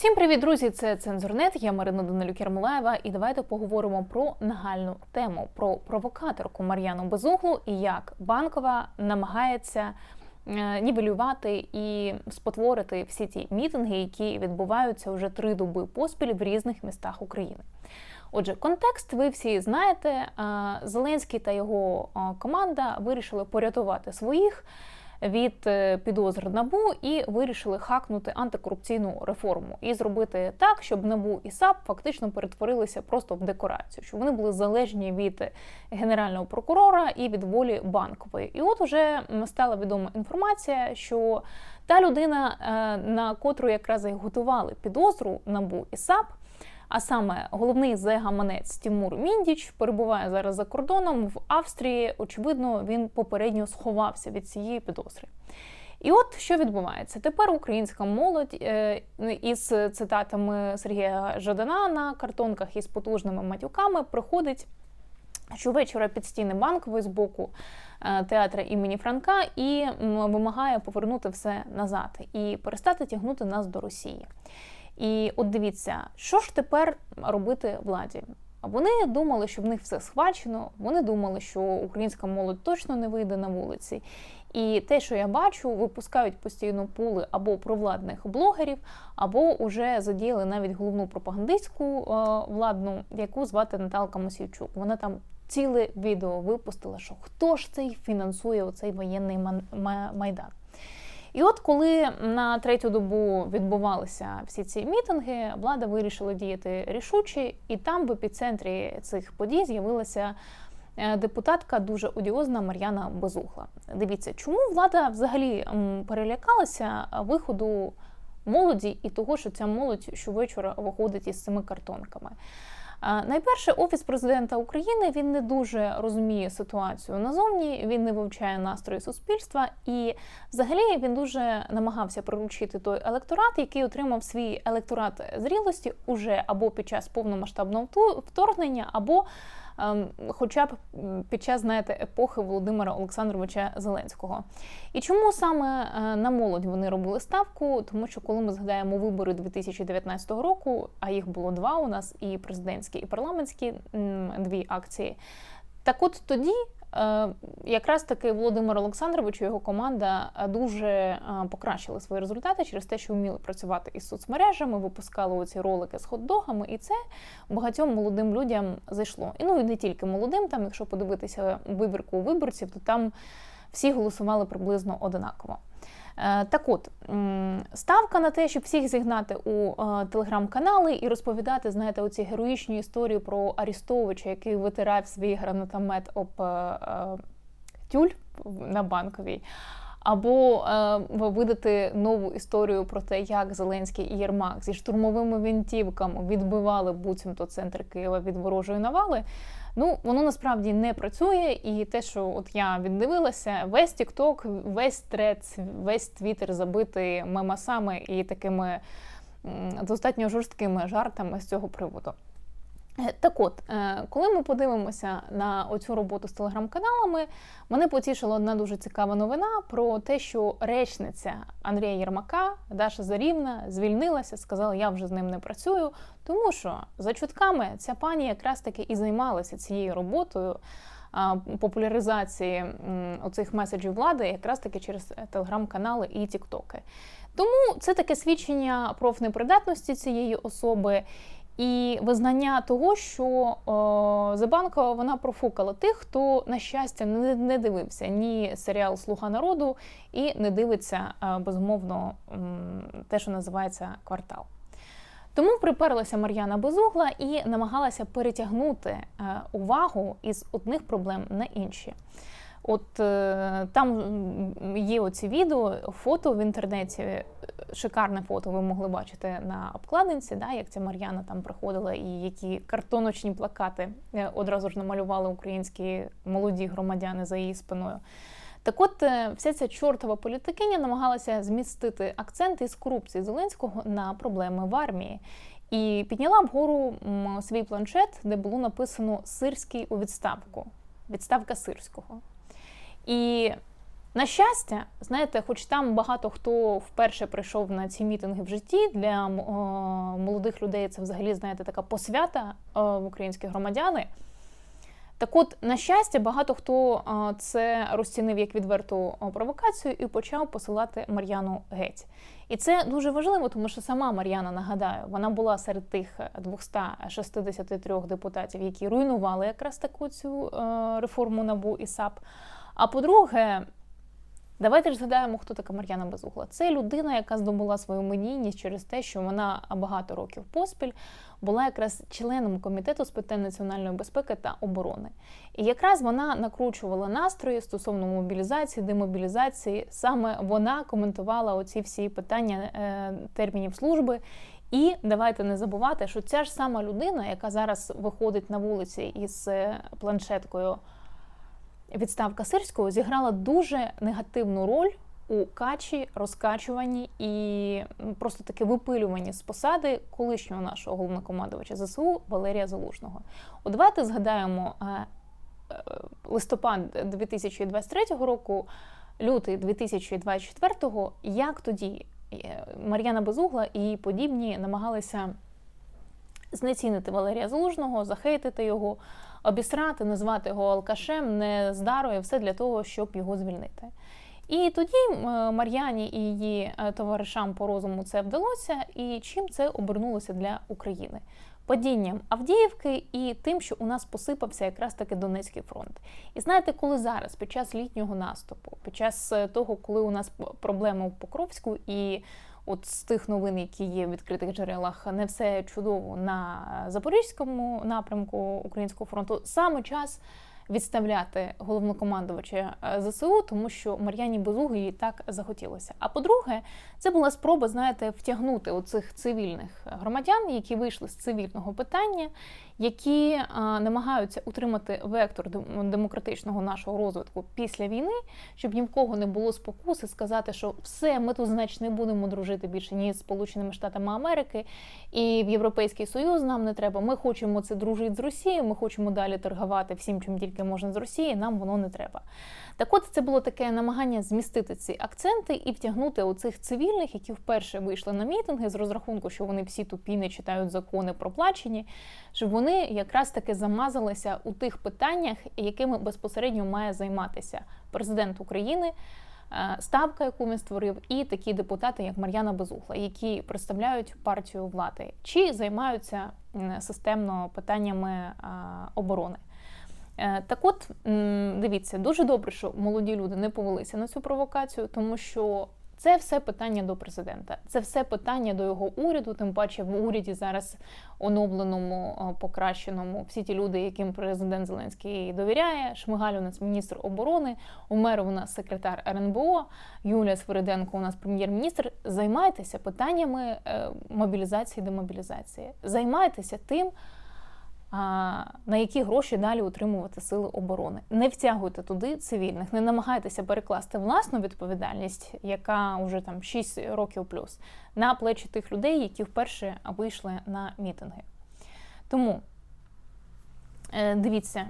Всім привіт, друзі! Це Цензурнет. Я Марина Данилюк Ярмолаєва, і давайте поговоримо про нагальну тему про провокаторку Мар'яну Безуглу і як банкова намагається е, нівелювати і спотворити всі ті мітинги, які відбуваються вже три доби поспіль в різних містах України. Отже, контекст ви всі знаєте. Е, Зеленський та його е, команда вирішили порятувати своїх від е, підозр набу і вирішили хакнути антикорупційну реформу і зробити так, щоб набу і САП фактично перетворилися просто в декорацію, щоб вони були залежні від генерального прокурора і від волі банкової. І от уже стала відома інформація, що та людина, е, на котру якраз і готували підозру набу і САП. А саме головний зегаманець Тімур Міндіч перебуває зараз за кордоном в Австрії. Очевидно, він попередньо сховався від цієї підозри. І от що відбувається тепер українська молодь е, із цитатами Сергія Жадана на картонках із потужними матюками приходить щовечора під стіни банкової з боку е, театра імені Франка і вимагає повернути все назад і перестати тягнути нас до Росії. І от дивіться, що ж тепер робити владі? Вони думали, що в них все схвачено. Вони думали, що українська молодь точно не вийде на вулиці. І те, що я бачу, випускають постійно пули або провладних блогерів, або вже задіяли навіть головну пропагандистську е, владну, яку звати Наталка Мосійчук. Вона там ціле відео випустила, що хто ж цей фінансує оцей воєнний майдан. І от коли на третю добу відбувалися всі ці мітинги, влада вирішила діяти рішуче, і там в епіцентрі цих подій з'явилася е, депутатка дуже одіозна Мар'яна Безухла. Дивіться, чому влада взагалі перелякалася виходу молоді і того, що ця молодь щовечора виходить із цими картонками. Найперше, офіс президента України він не дуже розуміє ситуацію назовні. Він не вивчає настрої суспільства, і взагалі він дуже намагався приручити той електорат, який отримав свій електорат зрілості уже або під час повномасштабного вторгнення, або хоча б під час знаєте, епохи Володимира Олександровича Зеленського. І чому саме е, на молодь вони робили ставку? Тому що коли ми згадаємо вибори 2019 року, а їх було два у нас: і президентські, і парламентські дві акції. Так, от тоді якраз таки Володимир Олександрович і його команда е, дуже е, покращили свої результати через те, що вміли працювати із соцмережами, випускали оці ролики з хот-догами, і це багатьом молодим людям зайшло. І ну і не тільки молодим. Там, якщо подивитися вибірку виборців, то там всі голосували приблизно одинаково. Е, так от ставка на те, щоб всіх зігнати у е, телеграм-канали і розповідати, знаєте, оці героїчні історії про Арістовича, який витирав свій гранатомет об е, тюль на банковій. Або е, видати нову історію про те, як Зеленський і Єрмак зі штурмовими винтівками відбивали буцімто центр Києва від ворожої навали. Ну, воно насправді не працює, і те, що от я віддивилася, весь Тікток, весь трец, весь твіттер забитий мемасами і такими достатньо жорсткими жартами з цього приводу. Е, так от, е, коли ми подивимося на оцю роботу з телеграм-каналами, мене потішила одна дуже цікава новина про те, що речниця Андрія Єрмака, Даша Зарівна, звільнилася, сказала, я вже з ним не працюю, тому що за чутками ця пані якраз таки і займалася цією роботою. Популяризації оцих меседжів влади якраз таки через телеграм-канали і тіктоки. Тому це таке свідчення профнепридатності цієї особи. І визнання того, що о, Забанкова вона профукала тих, хто, на щастя, не, не дивився ні серіал Слуга народу і не дивиться безумовно те, що називається квартал. Тому приперлася Мар'яна Безугла і намагалася перетягнути е, увагу із одних проблем на інші. От е, там є оці відео, фото в інтернеті, шикарне фото ви могли бачити на обкладинці, да, як ця Мар'яна там приходила, і які картоночні плакати е, одразу ж намалювали українські молоді громадяни за її спиною. Так от е, вся ця чортова політикиня намагалася змістити акцент із корупції Зеленського на проблеми в армії. І підняла вгору свій планшет, де було написано Сирський у відставку, відставка сирського. І На щастя, знаєте, хоч там багато хто вперше прийшов на ці мітинги в житті, для молодих людей це взагалі, знаєте, така посвята о, в українські громадяни. Так от, на щастя, багато хто о, це розцінив як відверту провокацію і почав посилати Мар'яну геть. І це дуже важливо, тому що сама Мар'яна, нагадаю, вона була серед тих 263 депутатів, які руйнували якраз таку цю е, реформу НАБУ і САП. А по-друге, Давайте ж згадаємо, хто така Мар'яна Безугла. Це людина, яка здобула свою медійність через те, що вона багато років поспіль була якраз членом комітету з питань національної безпеки та оборони. І якраз вона накручувала настрої стосовно мобілізації, демобілізації. Саме вона коментувала оці всі питання е, термінів служби. І давайте не забувати, що ця ж сама людина, яка зараз виходить на вулиці із е, планшеткою відставка Сирського зіграла дуже негативну роль у качі, розкачуванні і просто таке випилюванні з посади колишнього нашого головнокомандувача ЗСУ Валерія Залужного. От давайте згадаємо е, е, листопад 2023 року, лютий 2024, як тоді е, Мар'яна Безугла і подібні намагалися знецінити Валерія Залужного, захейтити його, обісрати, назвати його алкашем, нездарою, все для того, щоб його звільнити. І тоді Мар'яні і її е, товаришам по розуму це вдалося, і чим це обернулося для України? Падінням Авдіївки і тим, що у нас посипався якраз таки Донецький фронт. І знаєте, коли зараз, під час літнього наступу, під час е, того, коли у нас проблеми в Покровську і От з тих новин, які є в відкритих джерелах, не все чудово на запорізькому напрямку Українського фронту. Саме час відставляти головнокомандувача е, ЗСУ, тому що Мар'яні Безугу їй так захотілося. А по-друге, це була спроба, знаєте, втягнути оцих цивільних громадян, які вийшли з цивільного питання, які е, намагаються утримати вектор демократичного нашого розвитку після війни, щоб ні в кого не було спокуси сказати, що все, ми тут значить не будемо дружити більше ні з Сполученими Штатами Америки і в Європейський Союз нам не треба. Ми хочемо це дружити з Росією. Ми хочемо далі торгувати всім, чим тільки можна з Росії. Нам воно не треба. Так, от це було таке намагання змістити ці акценти і втягнути оцих цивільних, які вперше вийшли на мітинги з розрахунку, що вони всі тупі не читають закони проплачені, щоб вони якраз таки замазалися у тих питаннях, якими безпосередньо має займатися президент України. Е, ставка, яку він створив, і такі депутати, як Мар'яна Безухла, які представляють партію влади, чи займаються системно питаннями е, оборони. Е, так, от дивіться, дуже добре, що молоді люди не повелися на цю провокацію, тому що це все питання до президента, це все питання до його уряду. Тим паче в уряді зараз оновленому, покращеному всі ті люди, яким президент Зеленський довіряє. Шмигаль у нас міністр оборони, Умеров у нас секретар РНБО, Юлія Свириденко у нас прем'єр-міністр. Займайтеся питаннями е, мобілізації, демобілізації. Займайтеся тим на які гроші далі утримувати сили оборони. Не втягуйте туди цивільних, не намагайтеся перекласти власну відповідальність, яка вже там 6 років плюс, на плечі тих людей, які вперше вийшли на мітинги. Тому е, дивіться.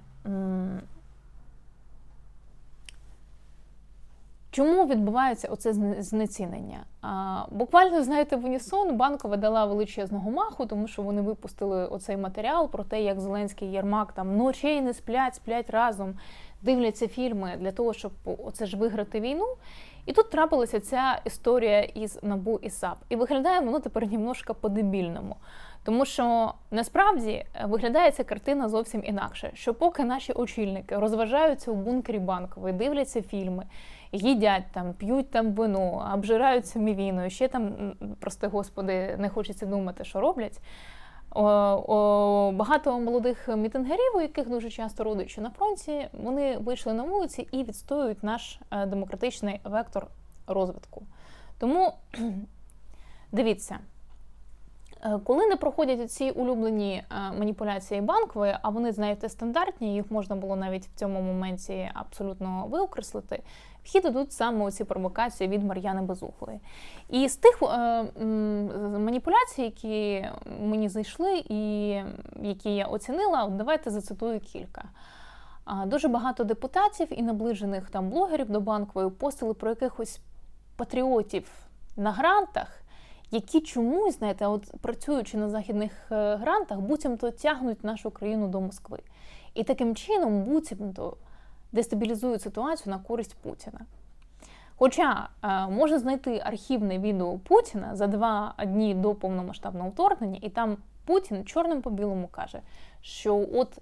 Чому відбувається оце знецінення? А, Буквально, знаєте, в Унісон банкова дала величезного маху, тому що вони випустили оцей матеріал про те, як Зеленський Єрмак там ночей не сплять, сплять разом, дивляться фільми для того, щоб оце ж виграти війну. І тут трапилася ця історія із Набу і САП. І виглядає воно тепер німножко по-дебільному. Тому що насправді виглядає ця картина зовсім інакше. Що поки наші очільники розважаються у бункері банкової, дивляться фільми їдять там, п'ють там вино, обжираються мівіною, ще там, прости господи, не хочеться думати, що роблять. О, о, Багато молодих мітингерів, у яких дуже часто родичі на фронті, вони вийшли на вулиці і відстоюють наш е, демократичний вектор розвитку. Тому дивіться. Е, коли не проходять ці улюблені е, маніпуляції банкової, а вони, знаєте, стандартні, їх можна було навіть в цьому моменті абсолютно виокреслити, вхід ідуть саме ці провокації від Мар'яни Безухлої. І з тих е, маніпуляцій, які мені зайшли, і які я оцінила, давайте зацитую кілька. Дуже багато депутатів і наближених там блогерів до банкової постили про якихось патріотів на грантах, які чомусь, знаєте, от працюючи на західних е, грантах, буцімто тягнуть нашу країну до Москви. І таким чином буцімто дестабілізують ситуацію на користь Путіна. Хоча е, можна знайти архівне відео Путіна за два дні до повномасштабного вторгнення, і там Путін чорним по білому каже, що от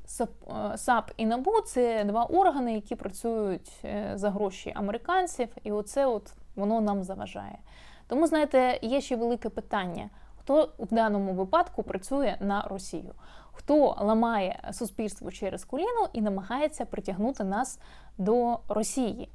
САП, е, і НАБУ це два органи, які працюють за гроші американців, і оце от воно нам заважає. Тому, знаєте, є ще велике питання: хто в даному випадку працює на Росію? Хто ламає суспільство через коліно і намагається притягнути нас до Росії?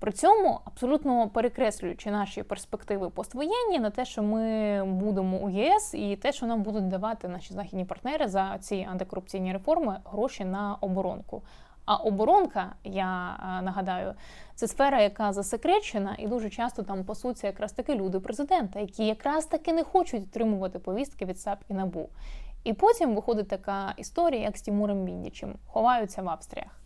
При цьому абсолютно перекреслюючи наші перспективи поствоєнні на те, що ми будемо у ЄС, і те, що нам будуть давати наші західні партнери за ці антикорупційні реформи гроші на оборонку. А оборонка, я нагадаю, це сфера, яка засекречена, і дуже часто там пасуться якраз таки люди президента, які якраз таки не хочуть отримувати повістки від САП і НАБУ. І потім виходить така історія, як з Тімуром Міндічем, ховаються в Австріях.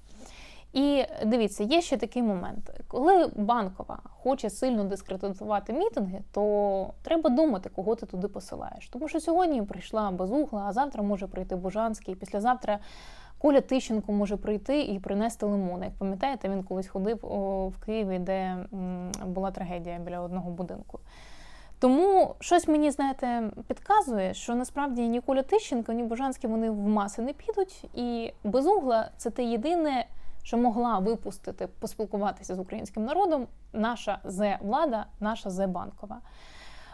І дивіться, є ще такий момент, коли банкова хоче сильно дискредитувати мітинги, то треба думати, кого ти туди посилаєш. Тому що сьогодні прийшла Безугла, а завтра може прийти Бужанський, післязавтра Коля Тищенко може прийти і принести лимони. Як пам'ятаєте, він колись ходив в Києві, де була трагедія біля одного будинку. Тому щось мені, знаєте, підказує, що насправді ні Коля Тищенко, ні Бужанський вони в маси не підуть, і безугла це те єдине що могла випустити, поспілкуватися з українським народом наша зе влада, наша зе банкова.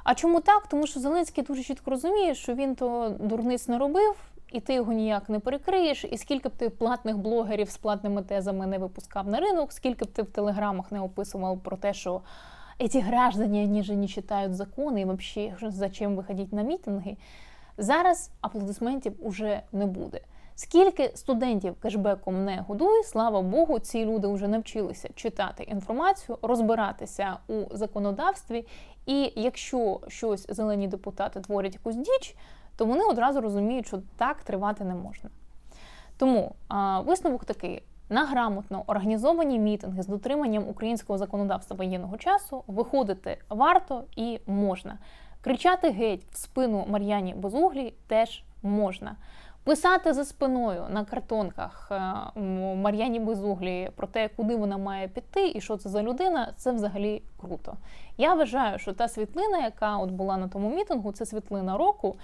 А чому так? Тому що Зеленський дуже чітко розуміє, що він то дурниць не робив, і ти його ніяк не перекриєш. І скільки б ти платних блогерів з платними тезами не випускав на ринок, скільки б ти в телеграмах не описував про те, що ці граждані вони же не читають закони і взагалі зачем виходити на мітинги. Зараз аплодисментів уже не буде. Скільки студентів кешбеком не годує, слава Богу, ці люди вже навчилися читати інформацію, розбиратися у законодавстві. І якщо щось зелені депутати творять якусь діч, то вони одразу розуміють, що так тривати не можна. Тому а, висновок такий: на грамотно організовані мітинги з дотриманням українського законодавства воєнного часу виходити варто і можна. Кричати геть в спину Мар'яні Безуглі теж можна. Писати за спиною на картонках е, Мар'яні Безуглі про те, куди вона має піти і що це за людина, це взагалі круто. Я вважаю, що та світлина, яка от була на тому мітингу, це світлина року.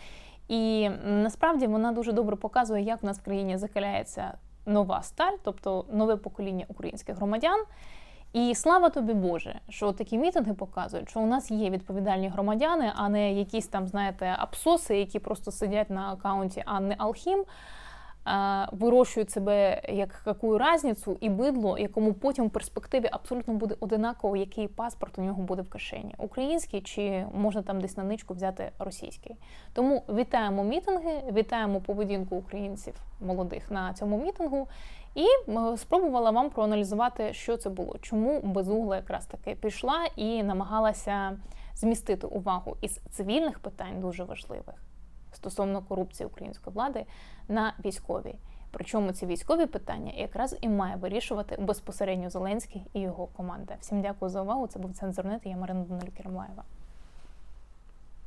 І насправді вона дуже добре показує, як в нас в країні закаляється нова сталь, тобто нове покоління українських громадян. І слава тобі Боже, що такі мітинги показують, що у нас є відповідальні громадяни, а не якісь там, знаєте, абсоси, які просто сидять на акаунті Анни Алхім вирощують себе як яку разницю і бидло, якому потім в перспективі абсолютно буде одинаково, який паспорт у нього буде в кишені український чи можна там десь на ничку взяти російський. Тому вітаємо мітинги, вітаємо поведінку українців молодих на цьому мітингу. І спробувала вам проаналізувати, що це було, чому безугла якраз таки пішла і намагалася змістити увагу із цивільних питань дуже важливих стосовно корупції української влади на військові. Причому ці військові питання якраз і має вирішувати безпосередньо Зеленський і його команда. Всім дякую за увагу. Це був цензурнет. Я Марина Даниль Кермлаєва.